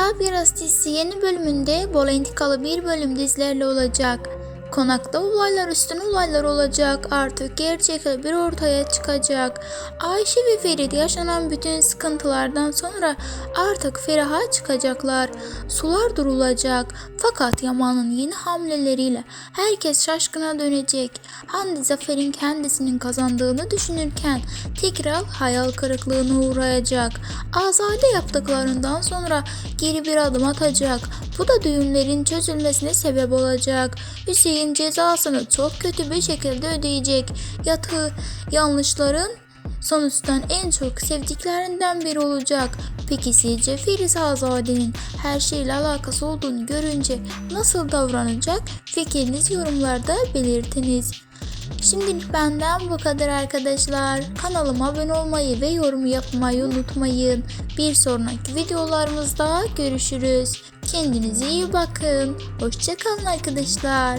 Kalp Yarası dizisi yeni bölümünde bol entikalı bir bölüm dizilerle olacak. Konakta olaylar üstüne olaylar olacak. Artık gerçekler bir ortaya çıkacak. Ayşe ve Ferit yaşanan bütün sıkıntılardan sonra artık feraha çıkacaklar. Sular durulacak. Fakat Yaman'ın yeni hamleleriyle herkes şaşkına dönecek. Hande Zafer'in kendisinin kazandığını düşünürken tekrar hayal kırıklığına uğrayacak. Azade yaptıklarından sonra geri bir adım atacak. Bu da düğünlerin çözülmesine sebep olacak. Hüseyin cezasını çok kötü bir şekilde ödeyecek. Yatı yanlışların sonuçtan en çok sevdiklerinden biri olacak. Peki sizce Filiz Azade'nin her şeyle alakası olduğunu görünce nasıl davranacak? Fikrinizi yorumlarda belirtiniz. Şimdilik benden bu kadar arkadaşlar. Kanalıma abone olmayı ve yorum yapmayı unutmayın. Bir sonraki videolarımızda görüşürüz. Kendinize iyi bakın. Hoşçakalın arkadaşlar.